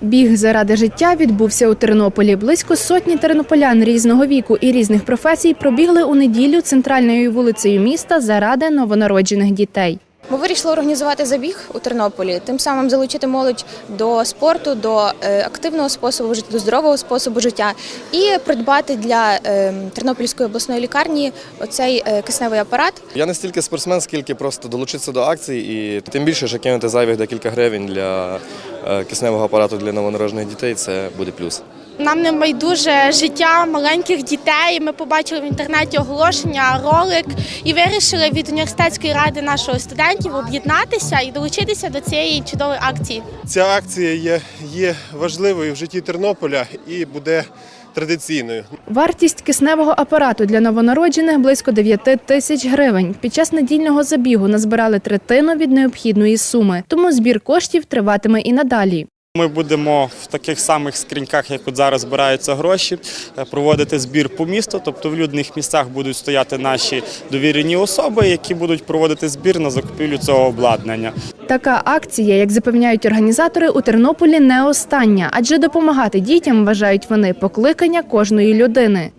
Біг заради життя відбувся у Тернополі. Близько сотні тернополян різного віку і різних професій пробігли у неділю центральною вулицею міста заради новонароджених дітей. Ми вирішили організувати забіг у Тернополі, тим самим залучити молодь до спорту, до е, активного способу життя, до здорового способу життя і придбати для е, Тернопільської обласної лікарні оцей е, кисневий апарат. Я не стільки спортсмен, скільки просто долучитися до акції, і тим більше, що кинути зайвих декілька гривень для кисневого апарату для новонароджених дітей це буде плюс. Нам не байдуже життя маленьких дітей. Ми побачили в інтернеті оголошення, ролик і вирішили від університетської ради нашого студентів об'єднатися і долучитися до цієї чудової акції. Ця акція є, є важливою в житті Тернополя і буде традиційною. Вартість кисневого апарату для новонароджених близько 9 тисяч гривень. Під час недільного забігу назбирали третину від необхідної суми, тому збір коштів триватиме і надалі. Ми будемо в таких самих скриньках, як от зараз збираються гроші, е, проводити збір по місту. Тобто в людних місцях будуть стояти наші довірені особи, які будуть проводити збір на закупівлю цього обладнання. Така акція, як запевняють організатори, у Тернополі не остання, адже допомагати дітям вважають вони покликання кожної людини.